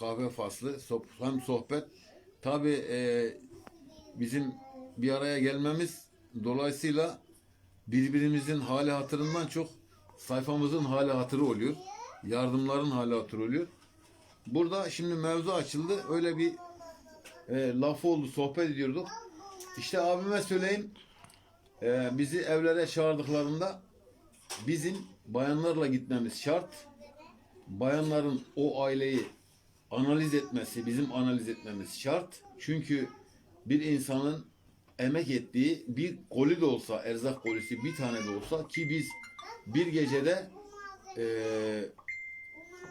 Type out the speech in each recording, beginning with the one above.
kahve faslı hem sohbet. Tabi bizim bir araya gelmemiz dolayısıyla birbirimizin hali hatırından çok sayfamızın hali hatırı oluyor. Yardımların hali hatırı oluyor. Burada şimdi mevzu açıldı. Öyle bir e, laf oldu, sohbet ediyorduk. İşte abime söyleyeyim. e, bizi evlere çağırdıklarında bizim bayanlarla gitmemiz şart. Bayanların o aileyi analiz etmesi, bizim analiz etmemiz şart. Çünkü bir insanın emek ettiği bir koli de olsa, erzak kolisi bir tane de olsa ki biz bir gecede eee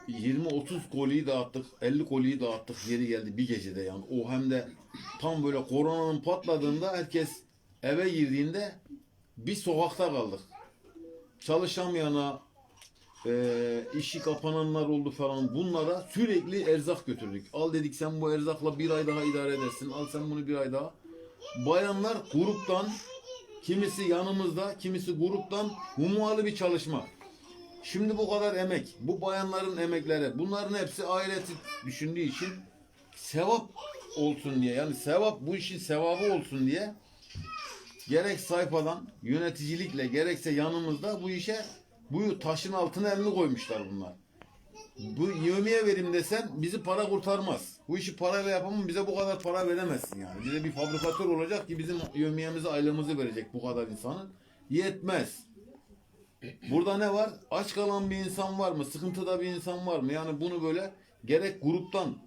20-30 koliyi dağıttık, 50 koliyi dağıttık yeri geldi bir gecede yani. O hem de tam böyle koronanın patladığında herkes eve girdiğinde bir sokakta kaldık. Çalışamayana, eee işi kapananlar oldu falan bunlara sürekli erzak götürdük. Al dedik sen bu erzakla bir ay daha idare edersin. Al sen bunu bir ay daha. Bayanlar gruptan kimisi yanımızda, kimisi gruptan hummalı bir çalışma. Şimdi bu kadar emek, bu bayanların emekleri, bunların hepsi ahireti düşündüğü için sevap olsun diye yani sevap bu işin sevabı olsun diye gerek sayfadan yöneticilikle gerekse yanımızda bu işe bu taşın altına elini koymuşlar bunlar. Bu yevmiye verim desen bizi para kurtarmaz. Bu işi parayla yapamam bize bu kadar para veremezsin yani. Bize bir fabrikatör olacak ki bizim yevmiyemizi aylığımızı verecek bu kadar insanın. Yetmez. Burada ne var? Aç kalan bir insan var mı? Sıkıntıda bir insan var mı? Yani bunu böyle gerek gruptan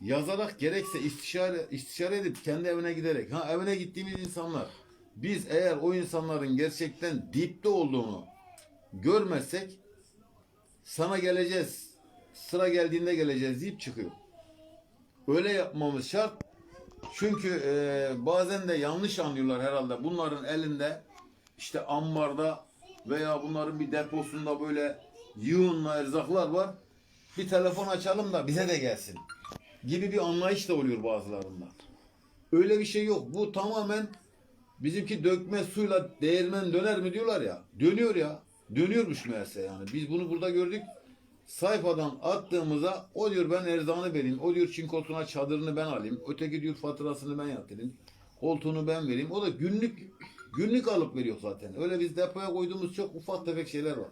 yazarak gerekse istişare istişare edip kendi evine giderek ha evine gittiğimiz insanlar biz eğer o insanların gerçekten dipte olduğunu görmezsek sana geleceğiz sıra geldiğinde geleceğiz deyip çıkıyor. Öyle yapmamız şart. Çünkü e, bazen de yanlış anlıyorlar herhalde. Bunların elinde işte ambarda veya bunların bir deposunda böyle yığınla erzaklar var. Bir telefon açalım da bize de gelsin. Gibi bir anlayış da oluyor bazılarında. Öyle bir şey yok. Bu tamamen bizimki dökme suyla değirmen döner mi diyorlar ya. Dönüyor ya. Dönüyormuş meğerse yani. Biz bunu burada gördük. Sayfadan attığımıza o diyor ben erzağını vereyim. O diyor çinkosuna çadırını ben alayım. Öteki diyor faturasını ben yatırayım. Koltuğunu ben vereyim. O da günlük günlük alıp veriyor zaten. Öyle biz depoya koyduğumuz çok ufak tefek şeyler var.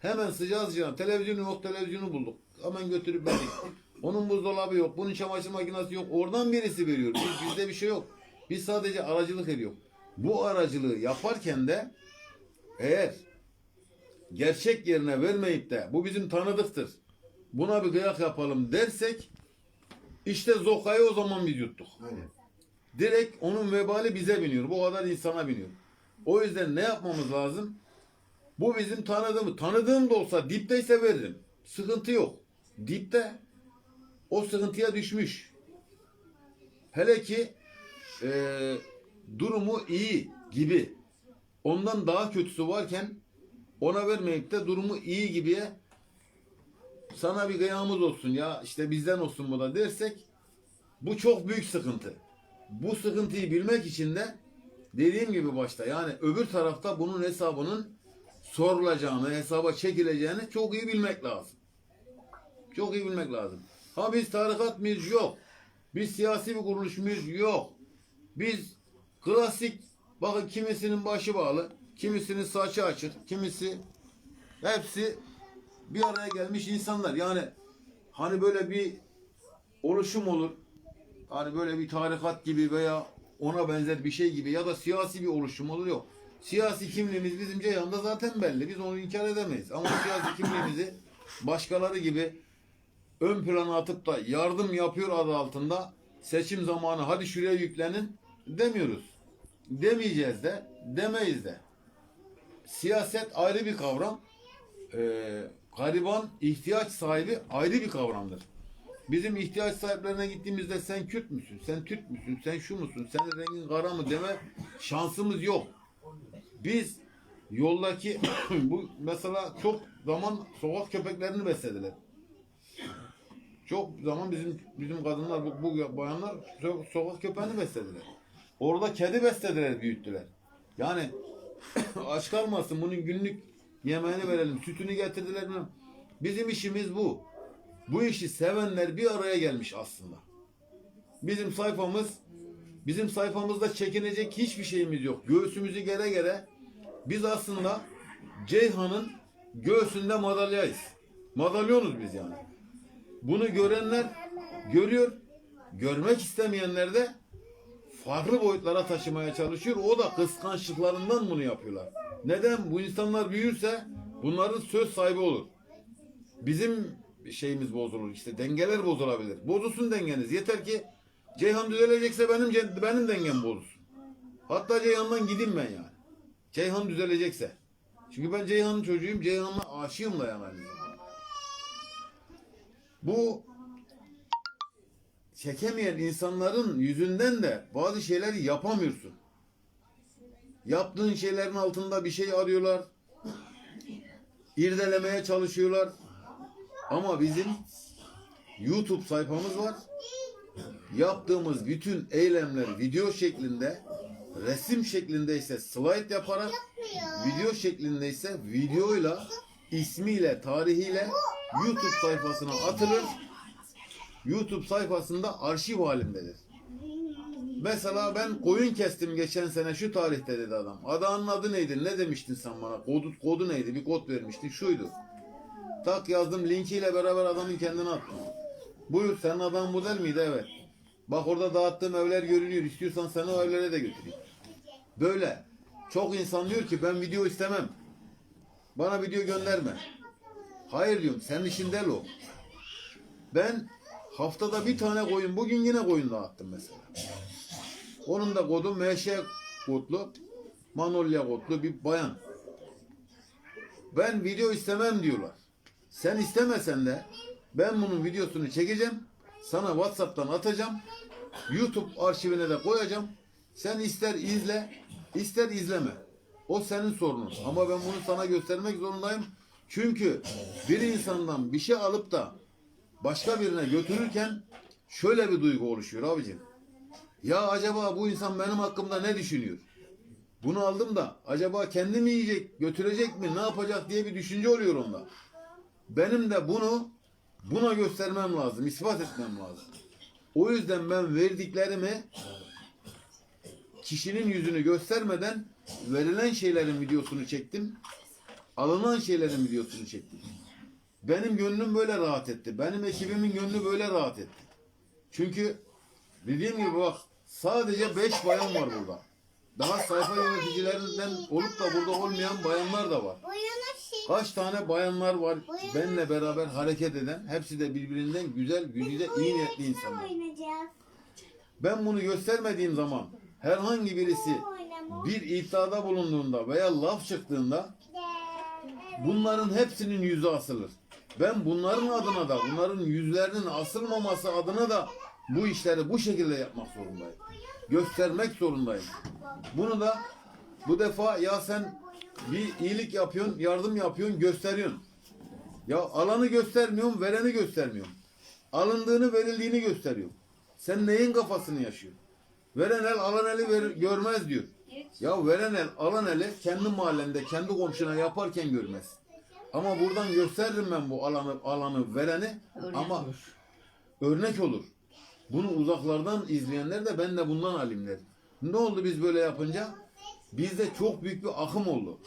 Hemen sıcağı sıcağına televizyonu yok televizyonu bulduk. Hemen götürüp verdik. Onun buzdolabı yok. Bunun çamaşır makinesi yok. Oradan birisi veriyor. Biz, bizde bir şey yok. Biz sadece aracılık ediyor. Bu aracılığı yaparken de eğer gerçek yerine vermeyip de bu bizim tanıdıktır. Buna bir kıyak yapalım dersek işte zokayı o zaman biz yuttuk. Aynen. Direkt onun vebali bize biniyor. Bu kadar insana biniyor. O yüzden ne yapmamız lazım? Bu bizim tanıdığımız. Tanıdığım da olsa dipteyse veririm. Sıkıntı yok. Dipte o sıkıntıya düşmüş. Hele ki eee, durumu iyi gibi. Ondan daha kötüsü varken ona vermeyip de durumu iyi gibiye sana bir kıyamız olsun ya işte bizden olsun bu da dersek bu çok büyük sıkıntı. Bu sıkıntıyı bilmek için de dediğim gibi başta yani öbür tarafta bunun hesabının sorulacağını, hesaba çekileceğini çok iyi bilmek lazım. Çok iyi bilmek lazım. Ha biz tarikat mıyız? Yok. Biz siyasi bir kuruluş muyuz? Yok. Biz klasik bakın kimisinin başı bağlı, kimisinin saçı açık, kimisi hepsi bir araya gelmiş insanlar. Yani hani böyle bir oluşum olur. Hani böyle bir tarikat gibi veya ona benzer bir şey gibi ya da siyasi bir oluşum olur yok. Siyasi kimliğimiz bizim Ceyhan'da zaten belli. Biz onu inkar edemeyiz. Ama siyasi kimliğimizi başkaları gibi ön plana atıp da yardım yapıyor adı altında seçim zamanı hadi şuraya yüklenin demiyoruz. Demeyeceğiz de demeyiz de. Siyaset ayrı bir kavram. Ee, gariban ihtiyaç sahibi ayrı bir kavramdır. Bizim ihtiyaç sahiplerine gittiğimizde sen Kürt müsün, sen Türk müsün, sen şu musun, senin rengin kara mı deme şansımız yok. Biz yoldaki bu mesela çok zaman sokak köpeklerini beslediler. Çok zaman bizim bizim kadınlar bu, bu bayanlar so- sokak köpeğini beslediler. Orada kedi beslediler, büyüttüler. Yani aç kalmasın bunun günlük yemeğini verelim, sütünü getirdiler. bilmem. Bizim işimiz bu. bu işi sevenler bir araya gelmiş aslında. Bizim sayfamız bizim sayfamızda çekinecek hiçbir şeyimiz yok. Göğsümüzü gere gere biz aslında Ceyhan'ın göğsünde madalyayız. Madalyonuz biz yani. Bunu görenler görüyor. Görmek istemeyenler de farklı boyutlara taşımaya çalışıyor. O da kıskançlıklarından bunu yapıyorlar. Neden? Bu insanlar büyürse bunların söz sahibi olur. Bizim şeyimiz bozulur. işte dengeler bozulabilir. Bozulsun dengeniz. Yeter ki Ceyhan düzelecekse benim benim dengem bozulsun. Hatta Ceyhan'dan gideyim ben yani. Ceyhan düzelecekse. Çünkü ben Ceyhan'ın çocuğuyum. Ceyhan'la aşığım da yani. Bu çekemeyen insanların yüzünden de bazı şeyleri yapamıyorsun. Yaptığın şeylerin altında bir şey arıyorlar. İrdelemeye çalışıyorlar. Ama bizim YouTube sayfamız var. Yaptığımız bütün eylemler video şeklinde, resim şeklinde ise slide yaparak, video şeklinde ise videoyla, ismiyle, tarihiyle YouTube sayfasına atılır. YouTube sayfasında arşiv halindedir. Mesela ben koyun kestim geçen sene şu tarihte dedi adam. Adamın adı neydi? Ne demiştin sen bana? Kodu, kodu neydi? Bir kod vermiştin. Şuydu. Tak yazdım linkiyle beraber adamın kendine attım. Buyur senin adam değil miydi? Evet. Bak orada dağıttığım evler görünüyor. İstiyorsan seni o evlere de götüreyim. Böyle. Çok insan diyor ki ben video istemem. Bana video gönderme. Hayır diyorum. Senin işin değil o. Ben haftada bir tane koyun. Bugün yine koyun dağıttım mesela. Onun da kodu MŞ kodlu. Manolya kodlu bir bayan. Ben video istemem diyorlar. Sen istemesen de ben bunun videosunu çekeceğim. Sana WhatsApp'tan atacağım. YouTube arşivine de koyacağım. Sen ister izle, ister izleme. O senin sorunun. Ama ben bunu sana göstermek zorundayım. Çünkü bir insandan bir şey alıp da başka birine götürürken şöyle bir duygu oluşuyor abicim. Ya acaba bu insan benim hakkımda ne düşünüyor? Bunu aldım da acaba kendi mi yiyecek, götürecek mi, ne yapacak diye bir düşünce oluyor onda. Benim de bunu buna göstermem lazım, ispat etmem lazım. O yüzden ben verdiklerimi kişinin yüzünü göstermeden verilen şeylerin videosunu çektim. Alınan şeylerin videosunu çektim. Benim gönlüm böyle rahat etti. Benim ekibimin gönlü böyle rahat etti. Çünkü dediğim gibi bak sadece 5 bayan var burada. Daha sayfa yöneticilerinden olup da burada olmayan bayanlar da var. Kaç tane bayanlar var benimle beraber hareket eden. Hepsi de birbirinden güzel, güzide, iyi niyetli insanlar. Ben bunu göstermediğim zaman herhangi birisi bir iddiada bulunduğunda veya laf çıktığında bunların hepsinin yüzü asılır. Ben bunların adına da bunların yüzlerinin asılmaması adına da bu işleri bu şekilde yapmak zorundayım. Göstermek zorundayım. Bunu da bu defa ya sen bir iyilik yapıyorsun, yardım yapıyorsun, gösteriyorsun. Ya alanı göstermiyorum, vereni göstermiyorum. Alındığını, verildiğini gösteriyorum. Sen neyin kafasını yaşıyorsun? Veren el alan eli ver- görmez diyor. Ya veren el alan eli kendi mahallende, kendi komşuna yaparken görmez. Ama buradan gösteririm ben bu alanı, alanı vereni ama örnek olur. Bunu uzaklardan izleyenler de ben de bundan alimler. Ne oldu biz böyle yapınca? Bizde çok büyük bir akım oldu.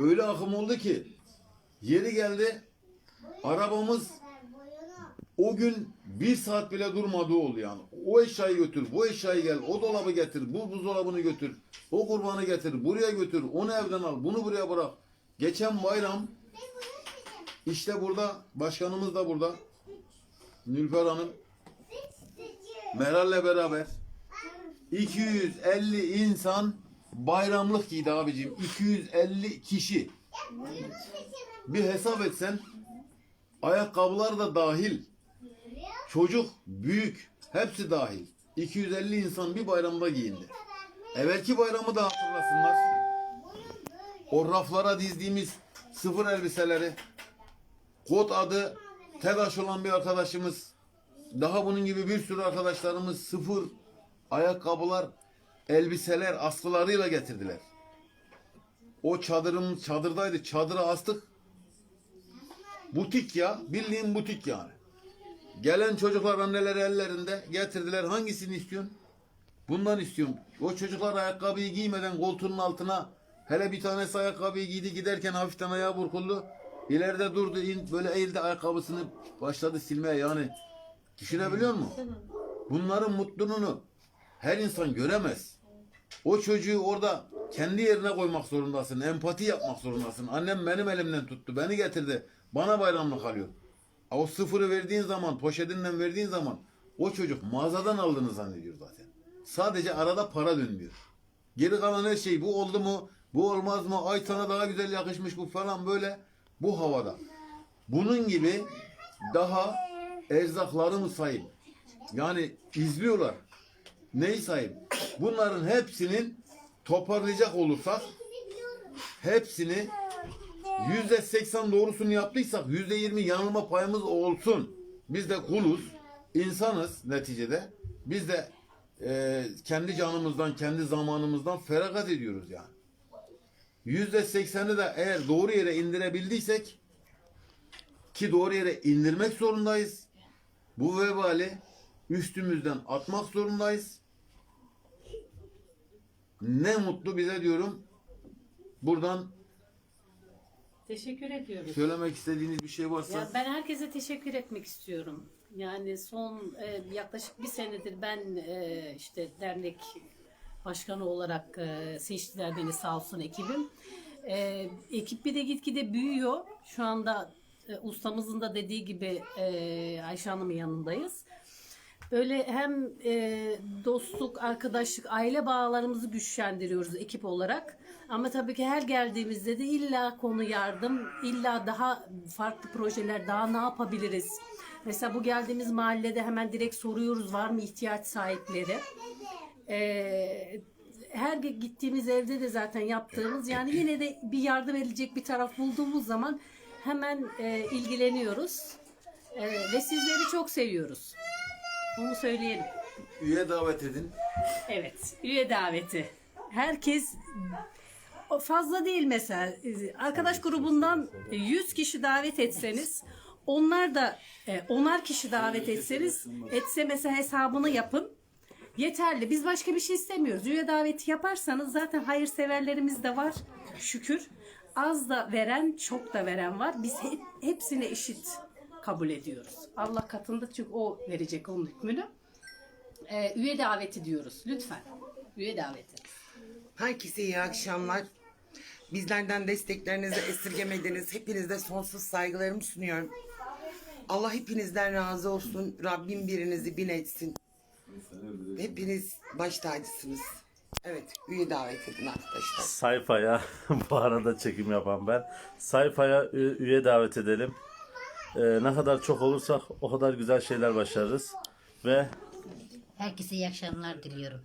Öyle akım oldu ki yeri geldi arabamız o gün bir saat bile durmadığı oldu yani. O eşyayı götür, bu eşyayı gel, o dolabı getir, bu buzdolabını götür, o kurbanı getir, buraya götür, onu evden al, bunu buraya bırak. Geçen bayram işte burada, başkanımız da burada. Nülfer Hanım, Meral'le beraber 250 insan bayramlık giydi abicim. 250 kişi. Bir hesap etsen ayakkabılar da dahil. Çocuk, büyük hepsi dahil. 250 insan bir bayramda giyindi. Evvelki bayramı da hatırlasınlar. O raflara dizdiğimiz sıfır elbiseleri. Kod adı TEDAŞ olan bir arkadaşımız. Daha bunun gibi bir sürü arkadaşlarımız sıfır ayakkabılar, elbiseler askılarıyla getirdiler. O çadırımız çadırdaydı. Çadıra astık. Butik ya. Bildiğin butik yani. Gelen çocuklar anneleri ellerinde getirdiler. Hangisini istiyorsun? Bundan istiyorum. O çocuklar ayakkabıyı giymeden koltuğunun altına hele bir tanesi ayakkabıyı giydi giderken hafiften ayağı burkuldu. İleride durdu in, böyle eğildi ayakkabısını başladı silmeye yani. Düşünebiliyor musun? Bunların mutluluğunu her insan göremez. O çocuğu orada kendi yerine koymak zorundasın. Empati yapmak zorundasın. Annem benim elimden tuttu. Beni getirdi. Bana bayramlık alıyor. O sıfırı verdiğin zaman, poşetinden verdiğin zaman o çocuk mağazadan aldığını zannediyor zaten. Sadece arada para dönmüyor. Geri kalan her şey bu oldu mu, bu olmaz mı, ay sana daha güzel yakışmış bu falan böyle bu havada. Bunun gibi daha erzakları mı sahip? Yani izliyorlar. Neyi sahip? Bunların hepsinin toparlayacak olursak hepsini yüzde seksen doğrusunu yaptıysak yüzde yirmi yanılma payımız olsun. Biz de kuluz, insanız neticede. Biz de e, kendi canımızdan, kendi zamanımızdan feragat ediyoruz yani. Yüzde sekseni de eğer doğru yere indirebildiysek ki doğru yere indirmek zorundayız. Bu vebali üstümüzden atmak zorundayız. Ne mutlu bize diyorum. Buradan Teşekkür ediyoruz. söylemek istediğiniz bir şey varsa. Ya ben herkese teşekkür etmek istiyorum. Yani son e, yaklaşık bir senedir ben e, işte dernek başkanı olarak e, seçtiler beni sağ olsun ekibim. E, ekip bir de gitgide büyüyor. Şu anda e, ustamızın da dediği gibi e, Ayşe Hanım'ın yanındayız. Böyle hem e, dostluk, arkadaşlık, aile bağlarımızı güçlendiriyoruz ekip olarak. Ama tabii ki her geldiğimizde de illa konu yardım, illa daha farklı projeler, daha ne yapabiliriz? Mesela bu geldiğimiz mahallede hemen direkt soruyoruz var mı ihtiyaç sahipleri? Ee, her gittiğimiz evde de zaten yaptığımız yani yine de bir yardım edilecek bir taraf bulduğumuz zaman hemen e, ilgileniyoruz. E, ve sizleri çok seviyoruz. Onu söyleyelim. Üye davet edin. Evet, üye daveti. Herkes fazla değil mesela arkadaş grubundan 100 kişi davet etseniz onlar da e, onar kişi davet etseniz etse mesela hesabını yapın. Yeterli. Biz başka bir şey istemiyoruz. Üye daveti yaparsanız zaten hayırseverlerimiz de var. Şükür. Az da veren, çok da veren var. Biz hep, hepsini eşit kabul ediyoruz. Allah katında çünkü o verecek onun hükmünü. Ee, üye daveti diyoruz. Lütfen. Üye daveti. Herkese iyi akşamlar. Bizlerden desteklerinizi esirgemediniz. Hepinize sonsuz saygılarımı sunuyorum. Allah hepinizden razı olsun. Rabbim birinizi bin etsin. Hepiniz baş tacısınız. Evet, üye davet edin arkadaşlar. sayfaya bu arada çekim yapan ben sayfaya üye davet edelim. Ee, ne kadar çok olursak o kadar güzel şeyler başarırız ve Herkese iyi akşamlar diliyorum.